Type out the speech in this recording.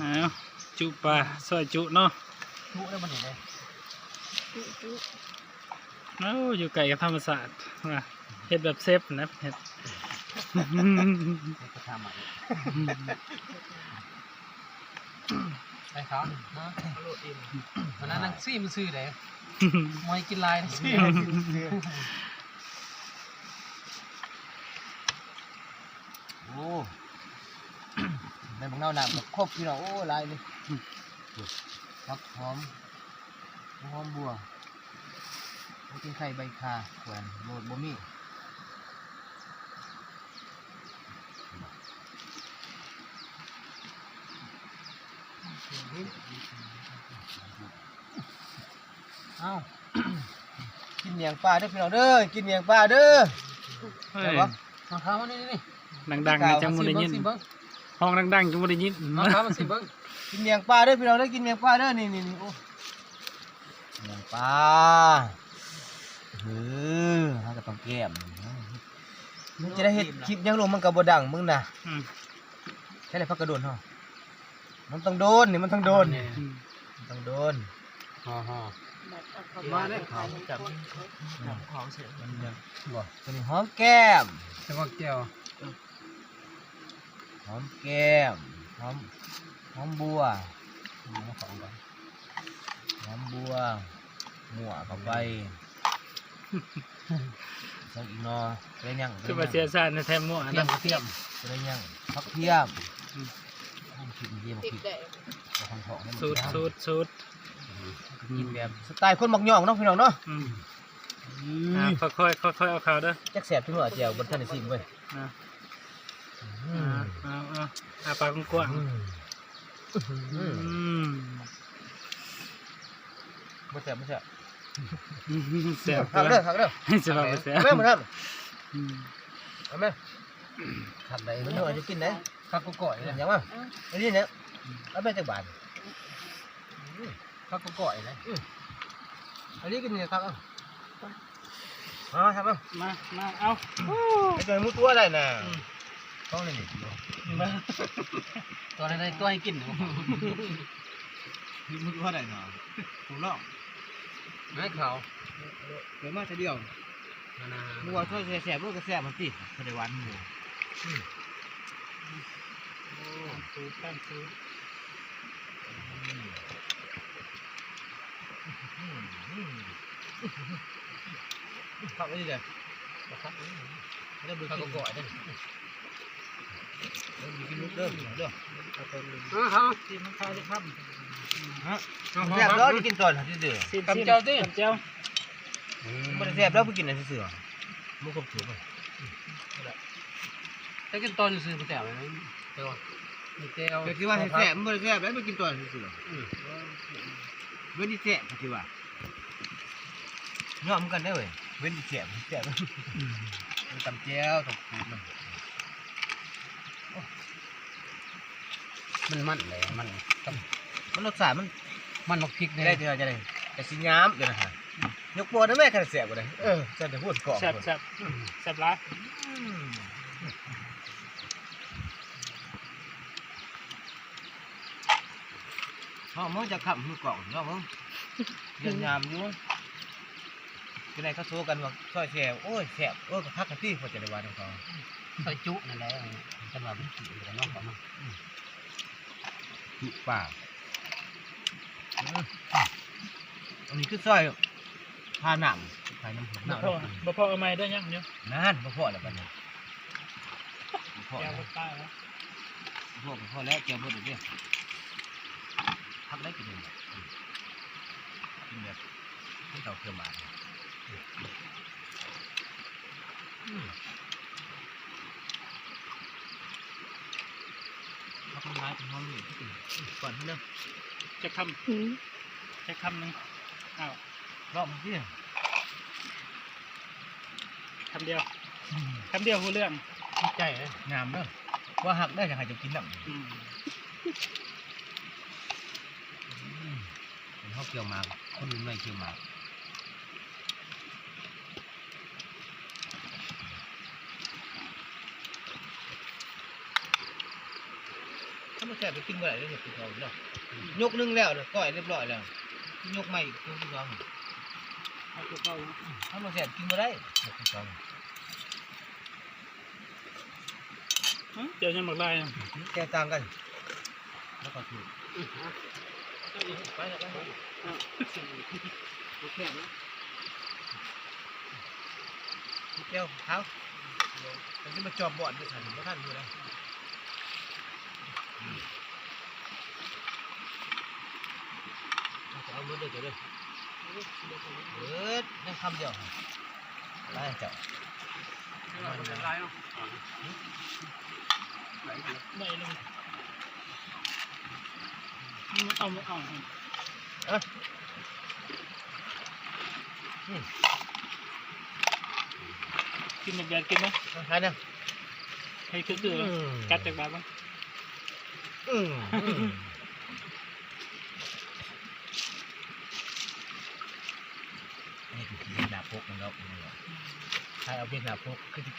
อ้าวจุปลาซอยจุเนาะทุได้มันเห็นเลยจุจุเอ้าอยู่ไกลกับธรรมศาสตร์ว่าเฮ็ดแบบเซฟนะเฮ็ดให้เขาทำอะไปเขาเนาะโลดอินวันนั้นนังซี่มันซื้อไหนมวยกินลายนังซี่ โอ้ ในบางเน่าหนักครบพี่น้องโอ้ลายเลยผักหอมหอมบัวไม่กินไข่ใบคาแขวนโรดบ่มีเอ้ากินเมียงปลาเด้อพี่น้องเด้อ กินเมียงปลาเด้อเฮ้ยใช่ปะมะพร้าวมานี่นี่ดังๆนะจังบ่ได้ยินสิเบิ้ง ห้องดังๆจังบ่ได้ยินมะพร้าวมาสิเบิ้งกินเมียงปลาเด้อพี่น้องเด้อกินเมียงปลาเด้อนี่นี่นี่โอ้เมียงปลาเออฮะก็ต้องแก้มมึงจะได้เห็ดคลิปยังลงมันกับบดังมึงน่ะอืมใช่เลยพักกระโดนเฮามันต้องโดนนี่มันต้องโดนอืมมันต้องโดนฮ่าฮ่าแบบเอาเข้ามาเลยขายจับจับของเสร็จมันยังบ่ตัวนี้หอมแก้มจังหวะแก้ว หอมแก้มหอมหอมบัวมาของก่อนหอมบัวหัวเข้าไปใส่อีกหนอได้ยังคือว่าเสียชาติในแทมมั่วเทียนะมเทียมได้ยังพักเทียมอืมห้องคิดเยี่ยมติดคิดได้ของของนั่นสูตรสูตรสูตรกินแบบสไตล์คนมักย่องเนาะพี่น้องเนาะอืมอ่าค่อยๆค่อยๆเอาข่าวเด้อจักแสบที่หัวเจียวบนท่านได้ซิมเว้ย อ่าอือ่ามเอาเอาอาปากกว้างอืมๆอือืมมบ่แสบบ่แสบเสียบหักเด้อหักเด้อให้สบายเสียเอาแม่มาทอืมำเอาแม่ขัดได้มันหัวจะกินได้ข้าวก็ก่อยเลยยังว่าอันนี้เนี่ยเอาแม่จักบาทข้าวก็ก่อยเลยอันนี้กินเนี่ยครับเอาเอาทำเอามามาเอาไอ้ตัวมุดตัวได้น่ะ ต้องเลยนี่มาตัวอะไรตัวให้กินมุดตัวได้น่ะถูกแล้วให้เขาเดี๋ยวมาทีเดียวนานามัวช่วยแสบๆลูกก็แสบมันสิพอได้วันหมูสูตรตั้งสูตรขับไปดิเดี๋ยวได้บุญข้าวก็ก่อยเลยกินลูก เด้อเด้ออ่าฮะกินข้าวทุกค่ำฮะแสบแล้วกินก่อนที่เดือสิบกับเจ้าดิกับเจ้าไม่ได้แสบแล้วไปกินอะไรเสือมุกครบถูกไหมถ้ากินตอนซื้อมาแต่ไหมเจ้ามีเจ้าก็คือว่าให้แสบไม่ได้แสบแล้วไปกินก่อนเสือเว้นที่แสบคือว่าย้อมกันได้เว้ยเว้นที่แสบแสบมันตำแจ้วตกปูมัน มันมันเลยมันมันรสชาติมันมันมักพริกได้ได้เดือจะได้แต่สิย้ำเดี๋ยวนะฮะยกโปรนะแม่กันแสบกว่าเลยเออจะจะพูดก่อนแซ่บแซ่บแซ่บร้ายอ๋อมึงจะขับมือกล่องเนาะมึงยืนยามอยู่ที่ไหนเขาโซกันว่าซอยแฉวโอ้ยแฉบโอ้ยพักกันที่พอจะได้วันของเขาซอยจุนั่นแหละกันว่ามันขี้กันเนาะของมัน จุป่าอันนี้คือซอยพาหนังพาน้ำหบ่นังพอบ่พอเอาไม้ได้ยังเนี่ยนั่นบ่พอแล้วบัดนี้บ่พอแก้แล้ววตายแล้วบ่พอบ่พอแล้วเกี่ยวบ่ได้เด้อพักได้กินเลยกินแบบที่เราเคยมาพัก มันร้ายเป็นห้องนี่ที่กินก่อนเรื่องจะคหืมำจะคำหนึ่งอ้าวรอบมันที่คำเดียวคำเดียวหูเรื่องใจเลยงามเด้อว่าหักได้จะให้จะกินน้ำอืมเป็นข้าวเกี่ยวหมากคนอื่นไม่เกี่ยวหมาก ธร มัน แซ่บไปกินเมื่อไหร่ได้เห็ดปีทองเนาะยกหนึงแล้วเนาะก้อยเรียบร้อยแล้วยกใหม่อีกตัวปีทองเอาตัวเก่าถ้ามันแซ่บกินบ่ได้เห็ดปีทองเอ้าเดี๋ยวจะหมักได้อะแกต่างกันแล้วก็ถูกไปแล้วไปแล้วโอเคนะแก้วเท้ามันจะมาจอบบอดด้วยสันบ่ทันดูนะเอามือเด้อเจ้าเด้อเบิดนั่งคำเดียวได้เจ้ามันเป็นไรเนาะได้เลย เอาเอาเอ้ยกินหมกแดดกินไหมเอาใครเนี่ยให้กัดจากบาทบ้างอืมอืมนี่คือเวียดนาพกมันแล้วใครเอาเวียดนาพกคือที่